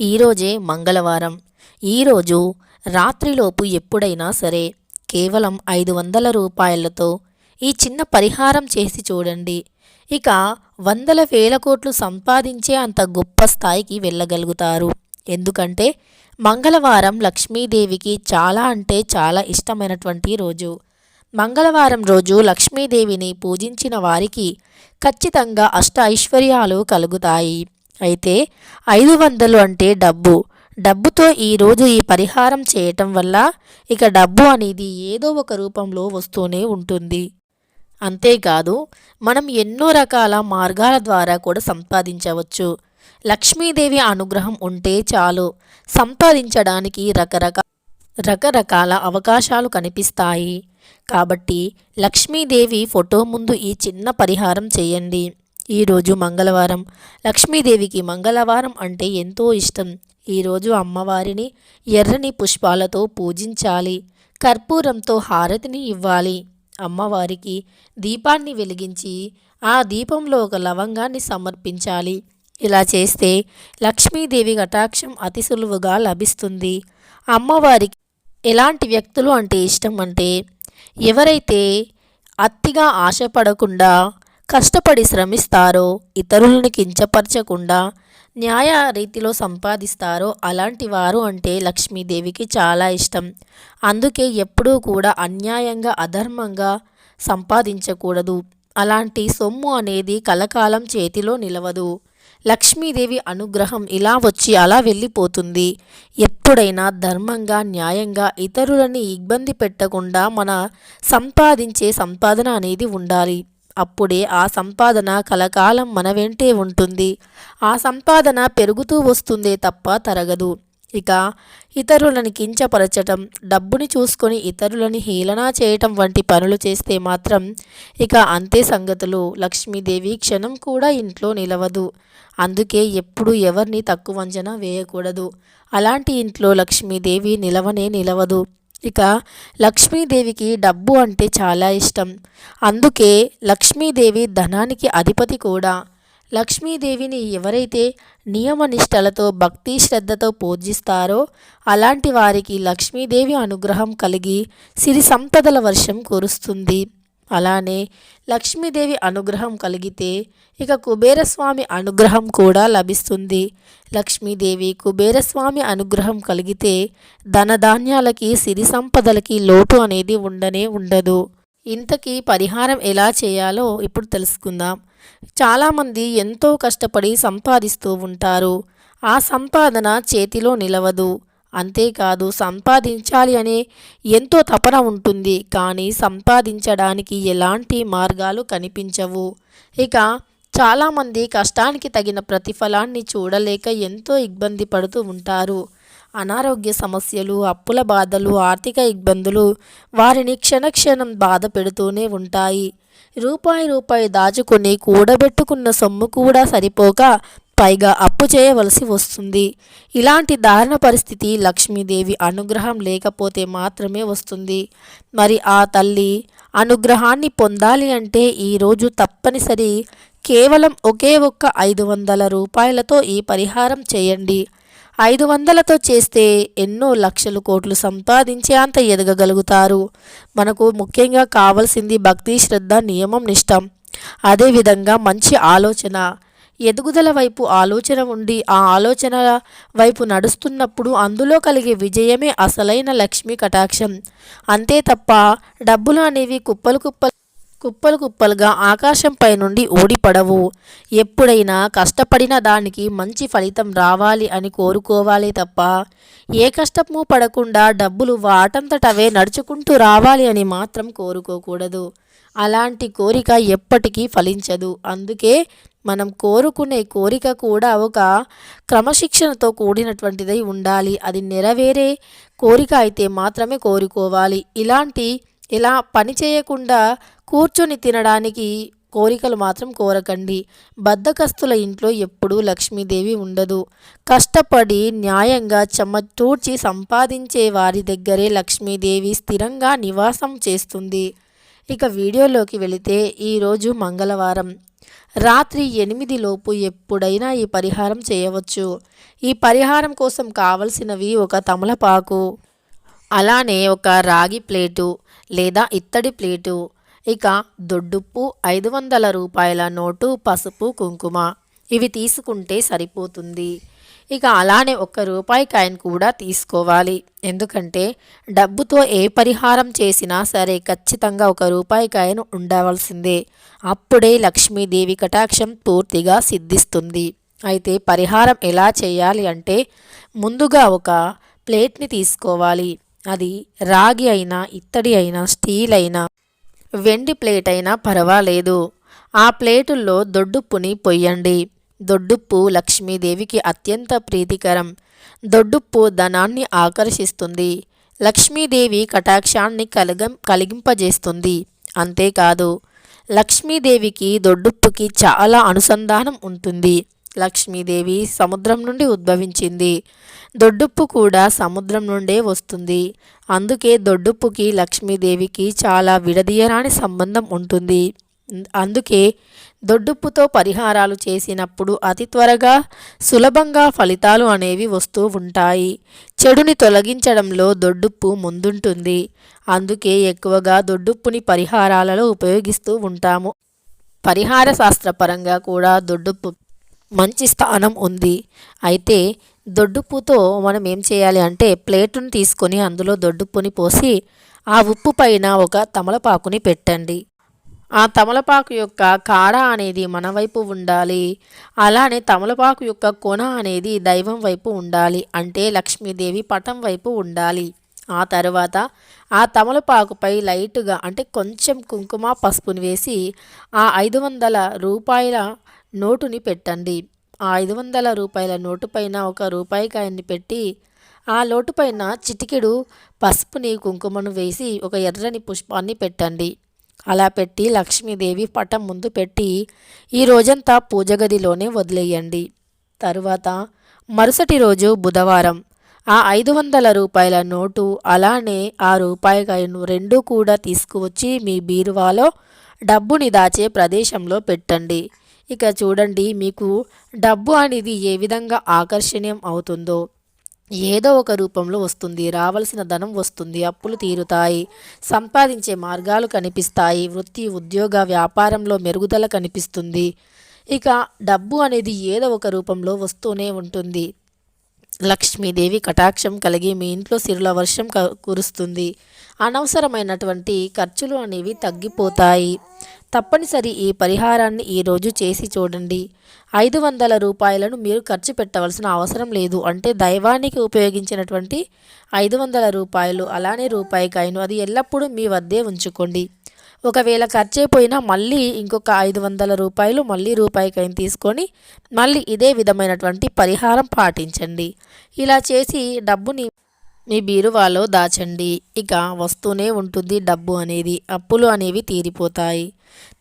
ఈరోజే మంగళవారం. ఈరోజు రాత్రిలోపు ఎప్పుడైనా సరే కేవలం ఐదు వందల రూపాయలతో ఈ చిన్న పరిహారం చేసి చూడండి. ఇక వందల వేల కోట్లు సంపాదించే అంత గొప్ప స్థాయికి వెళ్ళగలుగుతారు. ఎందుకంటే మంగళవారం లక్ష్మీదేవికి చాలా అంటే చాలా ఇష్టమైనటువంటి రోజు. మంగళవారం రోజు లక్ష్మీదేవిని పూజించిన వారికి ఖచ్చితంగా అష్ట ఐశ్వర్యాలు కలుగుతాయి. అయితే ఐదు వందలు అంటే డబ్బు. డబ్బుతో ఈరోజు ఈ పరిహారం చేయటం వల్ల ఇక డబ్బు అనేది ఏదో ఒక రూపంలో వస్తూనే ఉంటుంది. అంతేకాదు మనం ఎన్నో రకాల మార్గాల ద్వారా కూడా సంపాదించవచ్చు. లక్ష్మీదేవి అనుగ్రహం ఉంటే చాలు. సంపాదించడానికి రకరకాల రకరకాల అవకాశాలు కనిపిస్తాయి. కాబట్టి లక్ష్మీదేవి ఫోటో ముందు ఈ చిన్న పరిహారం చేయండి. ఈరోజు మంగళవారం. లక్ష్మీదేవికి మంగళవారం అంటే ఎంతో ఇష్టం. ఈరోజు అమ్మవారిని ఎర్రని పుష్పాలతో పూజించాలి. కర్పూరంతో హారతిని ఇవ్వాలి. అమ్మవారికి దీపాన్ని వెలిగించి ఆ దీపంలో ఒక లవంగాన్ని సమర్పించాలి. ఇలా చేస్తే లక్ష్మీదేవి కటాక్షం అతి సులువుగా లభిస్తుంది. అమ్మవారికి ఎలాంటి వ్యక్తులు అంటే ఇష్టం అంటే ఎవరైతే అతిగా ఆశపడకుండా కష్టపడి శ్రమిస్తారో ఇతరులను కించపరచకుండా న్యాయ రీతిలో సంపాదిస్తారో అలాంటి వారు అంటే లక్ష్మీదేవికి చాలా ఇష్టం. అందుకే ఎప్పుడూ కూడా అన్యాయంగా అధర్మంగా సంపాదించకూడదు. అలాంటి సొమ్ము అనేది కలకాలం చేతిలో నిలవదు. లక్ష్మీదేవి అనుగ్రహం ఇలా వచ్చి అలా వెళ్ళిపోతుంది. ఎప్పుడైనా ధర్మంగా న్యాయంగా ఇతరులని ఇబ్బంది పెట్టకుండా మన సంపాదించే సంపాదన అనేది ఉండాలి. అప్పుడే ఆ సంపాదన కలకాలం మన వెంటే ఉంటుంది. ఆ సంపాదన పెరుగుతూ వస్తుందే తప్ప తరగదు. ఇక ఇతరులను కించపరచటం డబ్బుని చూసుకొని ఇతరులని హీలన చేయటం వంటి పనులు చేస్తే మాత్రం ఇక అంతే సంగతులు. లక్ష్మీదేవి క్షణం కూడా ఇంట్లో నిలవదు. అందుకే ఎప్పుడు ఎవరిని తక్కువ అంచనా వేయకూడదు. అలాంటి ఇంట్లో లక్ష్మీదేవి నిలవనే నిలవదు. ఇక లక్ష్మీదేవికి డబ్బు అంటే చాలా ఇష్టం. అందుకే లక్ష్మీదేవి ధనానికి అధిపతి కూడా. లక్ష్మీదేవిని ఎవరైతే నియమనిష్టలతో భక్తి శ్రద్ధతో పూజిస్తారో అలాంటి వారికి లక్ష్మీదేవి అనుగ్రహం కలిగి సిరి సంపదల వర్షం కురుస్తుంది. అలానే లక్ష్మీదేవి అనుగ్రహం కలిగితే ఇక కుబేరస్వామి అనుగ్రహం కూడా లభిస్తుంది. లక్ష్మీదేవి కుబేరస్వామి అనుగ్రహం కలిగితే ధనధాన్యాలకి సిరి సంపదలకి లోటు అనేది ఉండనే ఉండదు. ఇంతకీ పరిహారం ఎలా చేయాలో ఇప్పుడు తెలుసుకుందాం. చాలామంది ఎంతో కష్టపడి సంపాదిస్తూ ఉంటారు. ఆ సంపాదన చేతిలో నిలవదు. అంతేకాదు సంపాదించాలి అనే ఎంతో తపన ఉంటుంది కానీ సంపాదించడానికి ఎలాంటి మార్గాలు కనిపించవు. ఇక చాలామంది కష్టానికి తగిన ప్రతిఫలాన్ని చూడలేక ఎంతో ఇబ్బంది పడుతూ ఉంటారు. అనారోగ్య సమస్యలు అప్పుల బాధలు ఆర్థిక ఇబ్బందులు వారిని క్షణక్షణం బాధ పెడుతూనే ఉంటాయి. రూపాయి రూపాయి దాచుకుని కూడబెట్టుకున్న సొమ్ము కూడా సరిపోక పైగా అప్పు చేయవలసి వస్తుంది. ఇలాంటి దారుణ పరిస్థితి లక్ష్మీదేవి అనుగ్రహం లేకపోతే మాత్రమే వస్తుంది. మరి ఆ తల్లి అనుగ్రహాన్ని పొందాలి అంటే ఈరోజు తప్పనిసరి కేవలం ఒకే ఒక్క ఐదు వందల రూపాయలతో ఈ పరిహారం చేయండి. ఐదు వందలతో చేస్తే ఎన్నో లక్షలు కోట్లు సంపాదించే అంత ఎదగగలుగుతారు. మనకు ముఖ్యంగా కావాల్సింది భక్తి శ్రద్ధ నియమం నిష్టం. అదేవిధంగా మంచి ఆలోచన. ఎదుగుదల వైపు ఆలోచన ఉండి ఆ ఆలోచన వైపు నడుస్తున్నప్పుడు అందులో కలిగే విజయమే అసలైన లక్ష్మీ కటాక్షం. అంతే తప్ప డబ్బులు అనేవి కుప్పలు కుప్పలు కుప్పలు కుప్పలుగా ఆకాశంపై నుండి ఓడిపడవు ఎప్పుడైనా కష్టపడిన దానికి మంచి ఫలితం రావాలి అని కోరుకోవాలి తప్ప ఏ కష్టము పడకుండా డబ్బులు వాటంతటవే నడుచుకుంటూ రావాలి అని మాత్రం కోరుకోకూడదు. అలాంటి కోరిక ఎప్పటికీ ఫలించదు. అందుకే మనం కోరుకునే కోరిక కూడా ఒక క్రమశిక్షణతో కూడినటువంటిదై ఉండాలి. అది నెరవేరే కోరిక అయితే మాత్రమే కోరుకోవాలి. ఇలాంటి ఇలా పని చేయకుండా కూర్చొని తినడానికి కోరికలు మాత్రం కోరకండి. బద్ధకస్తుల ఇంట్లో ఎప్పుడూ లక్ష్మీదేవి ఉండదు. కష్టపడి న్యాయంగా చెమటూడ్చి సంపాదించే వారి దగ్గరే లక్ష్మీదేవి స్థిరంగా నివాసం చేస్తుంది. ఇక వీడియోలోకి వెళితే ఈరోజు మంగళవారం. రాత్రి ఎనిమిదిలోపు ఎప్పుడైనా ఈ పరిహారం చేయవచ్చు. ఈ పరిహారం కోసం కావలసినవి ఒక తమలపాకు అలానే ఒక రాగి ప్లేటు లేదా ఇత్తడి ప్లేటు ఇక దొడ్డుప్పు ఐదు వందల రూపాయల నోటు పసుపు కుంకుమ. ఇవి తీసుకుంటే సరిపోతుంది. ఇక అలానే ఒక్క రూపాయి కాయిన్ కూడా తీసుకోవాలి. ఎందుకంటే డబ్బుతో ఏ పరిహారం చేసినా సరే ఖచ్చితంగా ఒక రూపాయి కాయిన్ ఉండవలసిందే. అప్పుడే లక్ష్మీదేవి కటాక్షం పూర్తిగా సిద్ధిస్తుంది. అయితే పరిహారం ఎలా చేయాలి అంటే ముందుగా ఒక ప్లేట్ని తీసుకోవాలి. అది రాగి అయినా ఇత్తడి అయినా స్టీల్ అయినా వెండి ప్లేట్ అయినా పర్వాలేదు. ఆ ప్లేటుల్లో దొడ్డుప్పుని పొయ్యండి. దొడ్డుప్పు లక్ష్మీదేవికి అత్యంత ప్రీతికరం. దొడ్డుప్పు ధనాన్ని ఆకర్షిస్తుంది. లక్ష్మీదేవి కటాక్షాన్ని కలిగం కలిగింపజేస్తుంది. అంతేకాదు లక్ష్మీదేవికి దొడ్డుప్పుకి చాలా అనుసంధానం ఉంటుంది. లక్ష్మీదేవి సముద్రం నుండి ఉద్భవించింది. దొడ్డుప్పు కూడా సముద్రం నుండే వస్తుంది. అందుకే దొడ్డుప్పుకి లక్ష్మీదేవికి చాలా విడదీయరాని సంబంధం ఉంటుంది. అందుకే దొడ్డుప్పుతో పరిహారాలు చేసినప్పుడు అతి త్వరగా సులభంగా ఫలితాలు అనేవి వస్తూ ఉంటాయి. చెడుని తొలగించడంలో దొడ్డుప్పు ముందుంటుంది. అందుకే ఎక్కువగా దొడ్డుప్పుని పరిహారాలలో ఉపయోగిస్తూ ఉంటాము. పరిహార శాస్త్రపరంగా కూడా దొడ్డుప్పు మంచి స్థానం ఉంది. అయితే దొడ్డుప్పుతో మనం ఏం చేయాలి అంటే ప్లేటును తీసుకొని అందులో దొడ్డుప్పుని పోసి ఆ ఉప్పు పైన ఒక తమలపాకుని పెట్టండి. ఆ తమలపాకు యొక్క కాడ అనేది మన వైపు ఉండాలి. అలానే తమలపాకు యొక్క కొన అనేది దైవం వైపు ఉండాలి. అంటే లక్ష్మీదేవి పటం వైపు ఉండాలి. ఆ తర్వాత ఆ తమలపాకుపై లైట్గా అంటే కొంచెం కుంకుమ పసుపుని వేసి ఆ ఐదు వందల రూపాయల నోటుని పెట్టండి. ఆ ఐదు వందల రూపాయల నోటు పైన ఒక రూపాయి కాయన్ని పెట్టి ఆ లోటు పైన చిటికెడు పసుపుని కుంకుమను వేసి ఒక ఎర్రని పుష్పాన్ని పెట్టండి. అలా పెట్టి లక్ష్మీదేవి పటం ముందు పెట్టి ఈ రోజంతా పూజ గదిలోనే వదిలేయండి. తరువాత మరుసటి రోజు బుధవారం ఆ ఐదు వందల రూపాయల నోటు అలానే ఆ రూపాయికాయను రెండూ కూడా తీసుకువచ్చి మీ బీరువాలో డబ్బుని దాచే ప్రదేశంలో పెట్టండి. ఇక చూడండి మీకు డబ్బు అనేది ఏ విధంగా ఆకర్షణీయం అవుతుందో. ఏదో ఒక రూపంలో వస్తుంది రావలసిన ధనం వస్తుంది అప్పులు తీరుతాయి సంపాదించే మార్గాలు కనిపిస్తాయి వృత్తి ఉద్యోగ వ్యాపారంలో మెరుగుదల కనిపిస్తుంది. ఇక డబ్బు అనేది ఏదో ఒక రూపంలో వస్తూనే ఉంటుంది. లక్ష్మీదేవి కటాక్షం కలిగి మీ ఇంట్లో సిరుల వర్షం కురుస్తుంది. అనవసరమైనటువంటి ఖర్చులు అనేవి తగ్గిపోతాయి. తప్పనిసరి ఈ పరిహారాన్ని ఈరోజు చేసి చూడండి. ఐదు వందల రూపాయలను మీరు ఖర్చు పెట్టవలసిన అవసరం లేదు. అంటే దైవానికి ఉపయోగించినటువంటి ఐదు వందల రూపాయలు అలానే రూపాయి కాయను అది ఎల్లప్పుడూ మీ వద్దే ఉంచుకోండి. ఒకవేళ ఖర్చు అయిపోయినా మళ్ళీ ఇంకొక ఐదు వందల రూపాయలు మళ్ళీ రూపాయికాయను తీసుకొని మళ్ళీ ఇదే విధమైనటువంటి పరిహారం పాటించండి. ఇలా చేసి డబ్బుని మీ బీరువాలో దాచండి. ఇక వస్తూనే ఉంటుంది డబ్బు అనేది. అప్పులు అనేవి తీరిపోతాయి.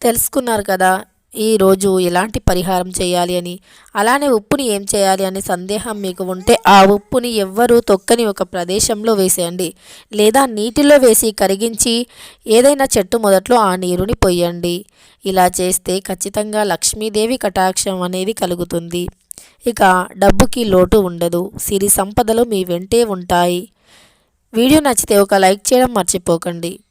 తెలుసుకున్నారు కదా ఈరోజు ఎలాంటి పరిహారం చేయాలి అని. అలానే ఉప్పుని ఏం చేయాలి అనే సందేహం మీకు ఉంటే ఆ ఉప్పుని ఎవ్వరూ తొక్కని ఒక ప్రదేశంలో వేసేయండి. లేదా నీటిలో వేసి కరిగించి ఏదైనా చెట్టు మొదట్లో ఆ నీరుని పొయ్యండి. ఇలా చేస్తే ఖచ్చితంగా లక్ష్మీదేవి కటాక్షం అనేది కలుగుతుంది. ఇక డబ్బుకి లోటు ఉండదు. సిరి సంపదలు మీ వెంటే ఉంటాయి. వీడియో నచ్చితే ఒక లైక్ చేయడం మర్చిపోకండి.